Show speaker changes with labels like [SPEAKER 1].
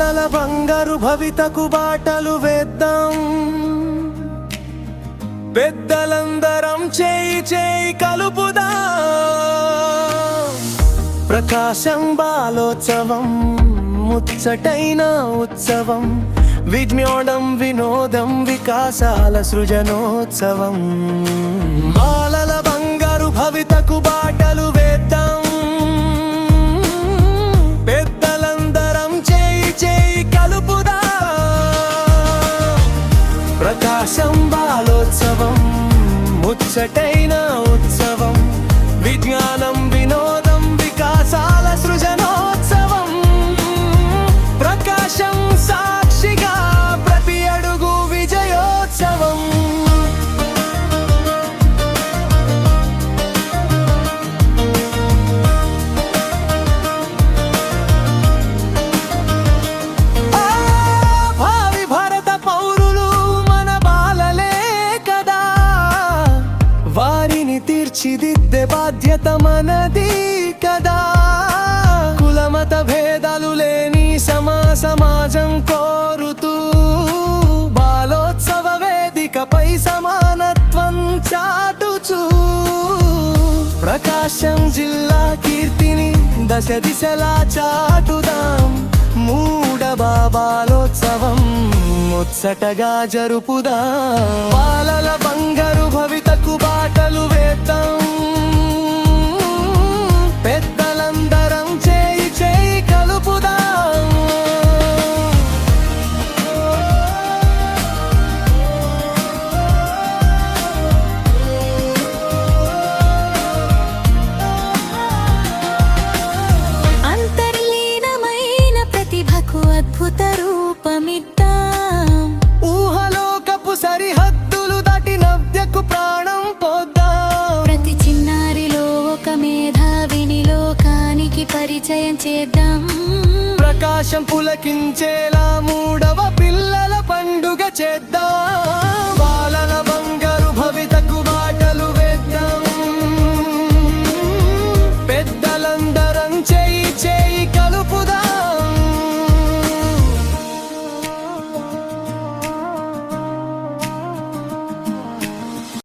[SPEAKER 1] బాలల బంగారు భవితకు బాటలు వేద్దాం. పెద్దలందరం చేయి చేయి కలుపుదా. ప్రకాశం బాలోత్సవం ముచ్చటైన ఉత్సవం విజ్ఞోడం వినోదం వికాసాల సృజనోత్సవం. బాలల ముచ్చటైన ఉత్సవం విజ్ఞానం తీర్చిదిద్దే బాధ్యత మనది కదా. కులమత భేదాలు లేని సమా సమాజం కోరుతూ బాలోత్సవ వేదికపై సమానత్వం చాటుచూ. ప్రకాశం జిల్లా కీర్తిని దశ దిశలా చాటుదాం. మూడ బాబాలోత్సవం ముచ్చటగా జరుపుదాం. బాలల
[SPEAKER 2] పరిచయం చేద్దాం.
[SPEAKER 1] ప్రకాశం పులకించేలా మూడు